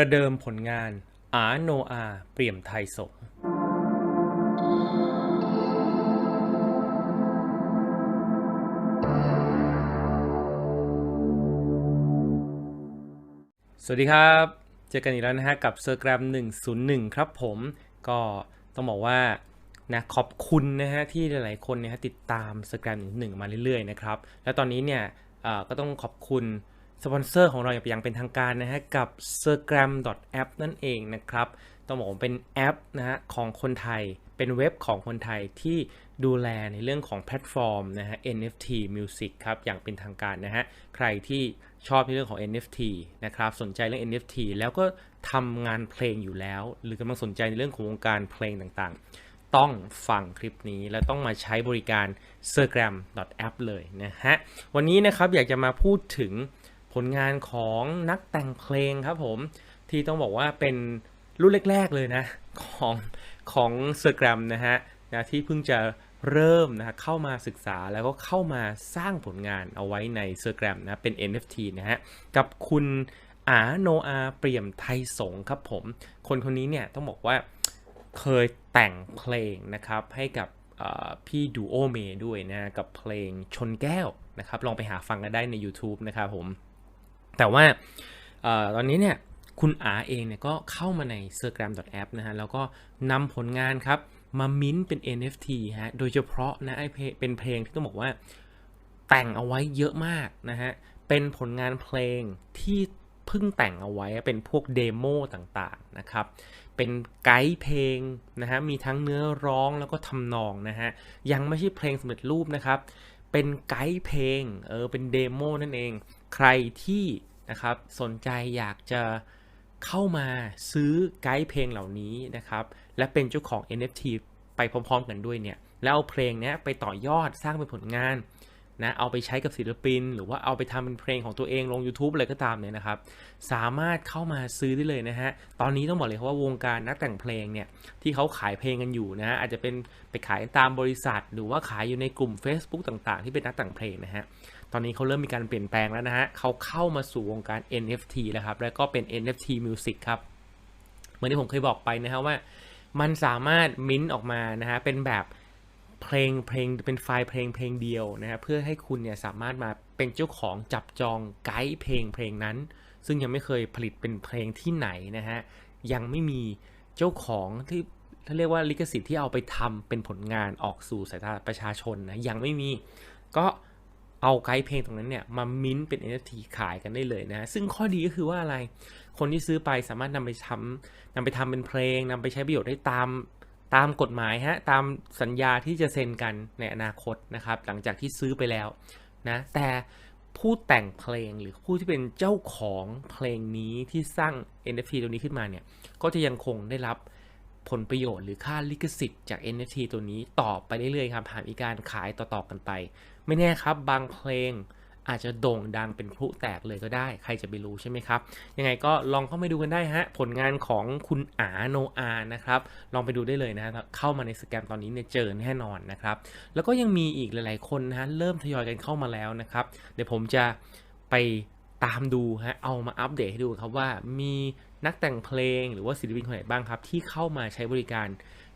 ประเดิมผลงาน อาโนอาเปี่ยมไทยสงสวัสดีครับ เจอกันอีกแล้วนะฮะกับเซอร์แกรม101 ครับผมก็ต้องบอกว่านะขอบคุณนะฮะที่หลายๆคนเนี่ยฮะติดตามเซอร์แกรม1มาเรื่อยๆนะครับ แล้วตอนนี้เนี่ยก็ต้องขอบคุณ สปอนเซอร์ของเราอย่างเป็นทางการนะฮะกับ s e r g r a m app นั่นเองนะครับต้องบอกว่าเป็นแอปนะฮะของคนไทยเป็นเว็บของคนไทยที่ดูแลในเรื่องของแพลตฟอร์มนะฮะ NFT Music ครับอย่างเป็นทางการนะฮะใครที่ชอบในเรื่องของ NFT นะครับสนใจเรื่อง NFT แล้วก็ทำงานเพลงอยู่แล้ว หรือกำลังสนใจในเรื่องของวงการเพลงต่างๆ ต้องฟังคลิปนี้และต้องมาใช้บริการ s e r g r a m app เลยนะฮะวันนี้นะครับอยากจะมาพูดถึง ผลงานของนักแต่งเพลงครับผม ที่ต้องบอกว่าเป็นรุ่นแรก ๆ เลยนะ ของของเซอร์แกรมนะฮะนะที่เพิ่งจะเริ่มนะฮะเข้ามาศึกษาแล้วก็เข้ามาสร้างผลงานเอาไว้ในเซอร์แกรมนะเป็น NFT นะฮะ กับคุณอาโนอาเปี่ยมไทยสงครับผม คนคนนี้เนี่ยต้องบอกว่าเคยแต่งเพลงนะครับให้กับพี่ดูโอเมด้วยนะกับเพลงชนแก้วนะครับ ลองไปหาฟังกันได้ใน YouTube นะครับผม แต่ว่าออตอนนี้เนี่ยคุณอาเองเนี่ยก็เข้ามาใน s e r g r a m app นะฮะแล้วก็นำผลงานครับมามิ้นท์เป็น NFT ฮะโดยเฉพาะนะไอเพเป็นเพลงที่ต้องบอกว่าแต่งเอาไว้เยอะมากนะฮะเป็นผลงานเพลงที่เพิ่งแต่งเอาไว้เป็นพวกเดโมต่างๆนะครับเป็นไกด์เพลงนะฮะมีทั้งเนื้อร้องแล้วก็ทำนองนะฮะยังไม่ใช่เพลงสำเร็จรูปนะครับ เป็นไกด์เพลง เออ เป็นเดโมนั่นเอง ใครที่นะครับสนใจอยากจะเข้ามาซื้อไกด์เพลงเหล่านี้นะครับ และเป็นเจ้าของ NFT ไปพร้อมๆกันด้วยเนี่ย แล้วเอาเพลงนี้ไปต่อยอดสร้างเป็นผลงาน นะเอาไปใช้กับศิลปิน หรือว่าเอาไปทำเป็นเพลงของตัวเองลง YouTube อะไรก็ตามเนี่ยนะครับ สามารถเข้ามาซื้อได้เลยนะฮะ ตอนนี้ต้องบอกเลยครับว่าวงการนักแต่งเพลงเนี่ยที่เขาขายเพลงกันอยู่นะฮะอาจจะเป็นไปขายตามบริษัท หรือว่าขายอยู่ในกลุ่ม Facebook ต่างๆ ที่เป็นนักแต่งเพลงนะฮะตอนนี้เขาเริ่มมีการเปลี่ยนแปลงแล้วนะฮะเขาเข้ามาสู่วงการ NFT แล้วครับแล้วก็เป็น NFT Music ครับเหมือนที่ผมเคยบอกไปนะฮะว่า มันสามารถมิ้นออกมานะฮะเป็นแบบ เพลงเพลงเป็นไฟล์เพลงเพลงเดียวนะฮะเพื่อให้คุณเนี่ยสามารถมาเป็นเจ้าของจับจองไกด์เพลงเพลงนั้น ซึ่งยังไม่เคยผลิตเป็นเพลงที่ไหนนะฮะยังไม่มีเจ้าของที่เขาเรียกว่าลิขสิทธิ์ที่เอาไปทำเป็นผลงานออกสู่สายตาประชาชนนะยังไม่มีก็เอาไกด์เพลงตรงนั้นเนี่ยมามิ้นท์เป็น NFT ขายกันได้เลยนะะซึ่งข้อดีก็คือว่าอะไร คนที่ซื้อไปสามารถนำไปทำนำไปทำเป็นเพลงนำไปใช้ประโยชน์ได้ตาม ตามกฎหมายฮะตามสัญญาที่จะเซ็นกันในอนาคตนะครับหลังจากที่ซื้อไปแล้วนะแต่ผู้แต่งเพลงหรือผู้ที่เป็นเจ้าของเพลงนี้ที่สร้าง NFT ตัวนี้ขึ้นมาเนี่ยก็จะยังคงได้รับผลประโยชน์หรือค่าลิขสิทธิ์จาก NFT ตัวนี้ต่อไปเรื่อยๆครับผ่านมีการขายต่อๆกันไป ไม่แน่ครับบางเพลง อาจจะโด่งดังเป็นพลุแตกเลยก็ได้ ใครจะไปรู้ใช่ไหมครับ ยังไงก็ลองเข้าไปดูกันได้ฮะ ผลงานของคุณอาโนอานะครับ ลองไปดูได้เลยนะฮะเข้ามาในสแกมตอนนี้เนี่ยเจอแน่นอนนะครับ แล้วก็ยังมีอีกหลาย ๆ คนนะฮะเริ่มทยอยกันเข้ามาแล้วนะครับ เดี๋ยวผมจะไปตามดูฮะ เอามาอัปเดตให้ดูครับว่ามีนักแต่งเพลงหรือว่าศิลปินคนไหนบ้างครับ ที่เข้ามาใช้บริการ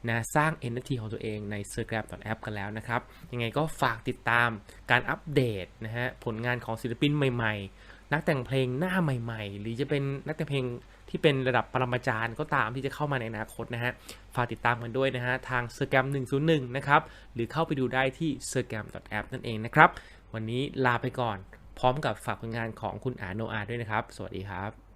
นะสร้าง NFT ของตัวเองใน s e r g r a m app กันแล้วนะครับ ยังไงก็ฝากติดตามการอัปเดตนะฮะผลงานของศิลปินใหม่ๆ นักแต่งเพลงหน้าใหม่ๆ หรือจะเป็นนักแต่งเพลงที่เป็นระดับปรมาจารย์ก็ตามที่จะเข้ามาในอนาคตนะฮะ ฝากติดตามกันด้วยนะฮะ ทาง s e r g r a m 101 นะครับ หรือเข้าไปดูได้ที่ s e r g r a m app นั่นเองนะครับ วันนี้ลาไปก่อน พร้อมกับฝากผลงานของคุณอาโนอาด้วยนะครับ สวัสดีครับ